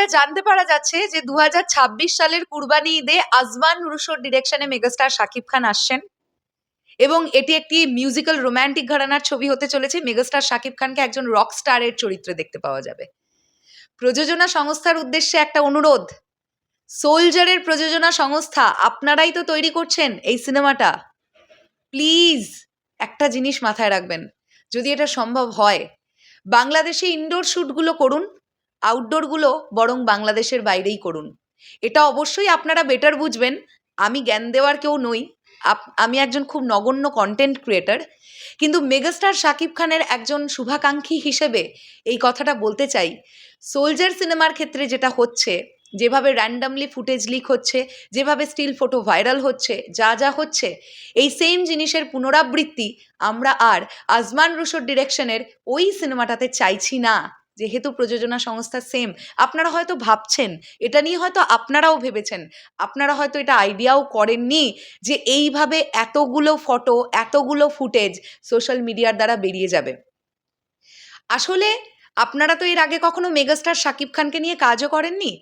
যেটা জানতে পারা যাচ্ছে যে দু হাজার ছাব্বিশ সালের কুরবানি ঈদে আজমান রুশোর ডিরেকশনে মেগাস্টার শাকিব খান আসছেন। এবং এটি একটি মিউজিক্যাল রোম্যান্টিক ঘরানার ছবি হতে চলেছে। মেগাস্টার শাকিব খানকে একজন রক স্টারের চরিত্রে দেখতে পাওয়া যাবে। প্রযোজনা সংস্থার উদ্দেশ্যে একটা অনুরোধ সোলজারের প্রযোজনা সংস্থা আপনারাই তো তৈরি করছেন এই সিনেমাটা। প্লিজ একটা জিনিস মাথায় রাখবেন, যদি এটা সম্ভব হয়। বাংলাদেশে ইনডোর শ্যুটগুলো করুন আউটডোরগুলো বরং বাংলাদেশের বাইরেই করুন। এটা অবশ্যই আপনারা বেটার বুঝবেন। আমি জ্ঞান দেওয়ার কেউ নই। আমি একজন খুব নগণ্য কন্টেন্ট ক্রিয়েটার কিন্তু মেগাস্টার শাকিব খানের একজন শুভাকাঙ্ক্ষী হিসেবে এই কথাটা বলতে চাই। সোলজার সিনেমার ক্ষেত্রে যেটা হচ্ছে, যেভাবে র্যান্ডামলি ফুটেজ লিক হচ্ছে, যেভাবে স্টিল ফটো ভাইরাল হচ্ছে, যা যা হচ্ছে, এই সেম জিনিসের পুনরাবৃত্তি আমরা আর আজমান রুশোর ডিরেকশনের ওই সিনেমাটাতে চাইছি না। যেহেতু প্রযোজনা সংস্থা সেম আপনারা হয়তো ভাবছেন, এটা নিয়ে হয়তো আপনারাও ভেবেছেন, আপনারা হয়তো এটা আইডিয়াও করেননি যে এইভাবে এতগুলো ফটো এতগুলো ফুটেজ সোশ্যাল মিডিয়ার দ্বারা বেরিয়ে যাবে। আসলে আপনারা তো এর আগে কখনো মেগাস্টার শাকিব খানকে নিয়ে কাজও করেননি?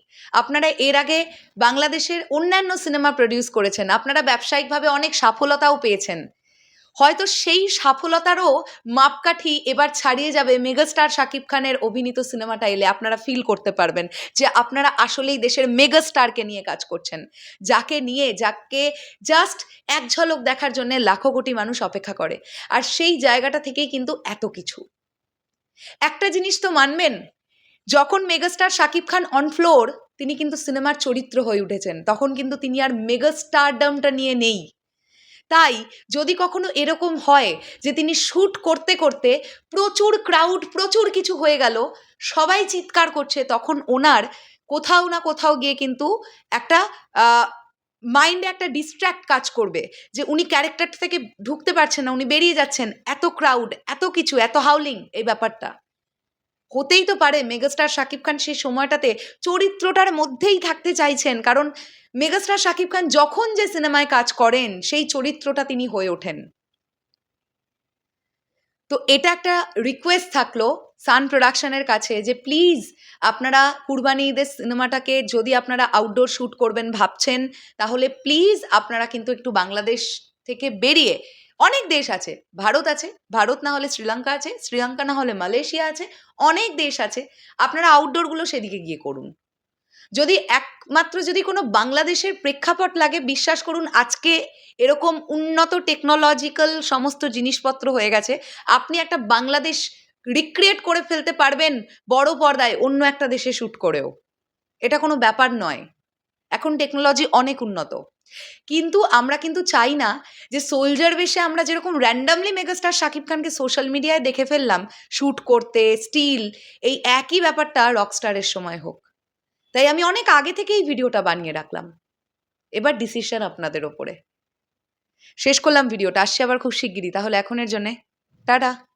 আপনারা এর আগে বাংলাদেশের অন্যান্য সিনেমা প্রডিউস করেছেন, আপনারা ব্যবসায়িকভাবে অনেক সফলতাও পেয়েছেন। হয়তো সেই সফলতারও মাপকাঠি এবার ছাড়িয়ে যাবে মেগাস্টার শাকিব খানের অভিনীত সিনেমাটা এলে আপনারা ফিল করতে পারবেন যে আপনারা আসলেই দেশের মেগাস্টারকে নিয়ে কাজ করছেন। যাকে নিয়ে, যাকে জাস্ট এক ঝলক দেখার জন্য লাখো কোটি মানুষ অপেক্ষা করে। আর সেই জায়গাটা থেকেই কিন্তু এত কিছু। একটা জিনিস তো মানবেন, যখন megastar Shakib Khan on floor তিনি কিন্তু সিনেমার চরিত্র হয়ে উঠেছেন। তখন কিন্তু তিনি আর মেগাস্টারডামটা নিয়ে নেই। তাই যদি কখনো এরকম হয় যে তিনি শ্যুট করতে করতে প্রচুর ক্রাউড প্রচুর কিছু হয়ে গেল, সবাই চিৎকার করছে, তখন ওনার কোথাও না কোথাও গিয়ে কিন্তু একটা মাইন্ডে একটা ডিস্ট্র্যাক্ট কাজ করবে যে উনি ক্যারেক্টার থেকে ঢুকতে পারছেন না, উনি বেরিয়ে যাচ্ছেন, এত ক্রাউড এত কিছু, এত হাউলিং এই ব্যাপারটা। হতেই তো পারে মেগাস্টার শাকিব খান সেই সময়টাতে চরিত্রটার মধ্যেই থাকতে চাইছেন। কারণ মেগাস্টার শাকিব খান যখন যে সিনেমায় কাজ করেন, সেই চরিত্রটা তিনি হয়ে ওঠেন। তো এটা একটা রিকোয়েস্ট থাকল সান প্রোডাকশনের কাছে যে, প্লিজ, আপনারা কুরবানি ঈদের সিনেমাটাকে যদি আপনারা আউটডোর শ্যুট করবেন ভাবছেন, তাহলে প্লিজ আপনারা কিন্তু একটু বাংলাদেশ থেকে বেরিয়ে অনেক দেশ আছে। ভারত আছে, ভারত না হলে শ্রীলঙ্কা আছে, শ্রীলঙ্কা না হলে মালয়েশিয়া আছে, অনেক দেশ আছে। আপনারা আউটডোরগুলো সেদিকে গিয়ে করুন। যদি একমাত্র যদি কোনো বাংলাদেশের প্রেক্ষাপট লাগে, বিশ্বাস করুন আজকে এরকম উন্নত টেকনোলজিক্যাল সমস্ত জিনিসপত্র হয়ে গেছে। আপনি একটা বাংলাদেশ রিক্রিয়েট করে ফেলতে পারবেন বড় পর্দায় অন্য একটা দেশে শ্যুট করেও। এটা কোনো ব্যাপার নয়। এখন টেকনোলজি অনেক উন্নত। কিন্তু আমরা কিন্তু চাই না যে সোলজার বেশে আমরা যেরকম র্যান্ডামলি মেগাস্টার শাকিব খানকে সোশ্যাল মিডিয়ায় দেখে ফেললাম শ্যুট করতে স্টিল এই একই ব্যাপারটা রকস্টারের সময় হোক। তাই আমি অনেক আগে থেকেই ভিডিওটা বানিয়ে রাখলাম। এবার ডিসিশন আপনাদের ওপরে। শেষ করলাম ভিডিওটা, আসছে আবার খুব শিগগিরই, তাহলে এখনের জন্যে, টাটা।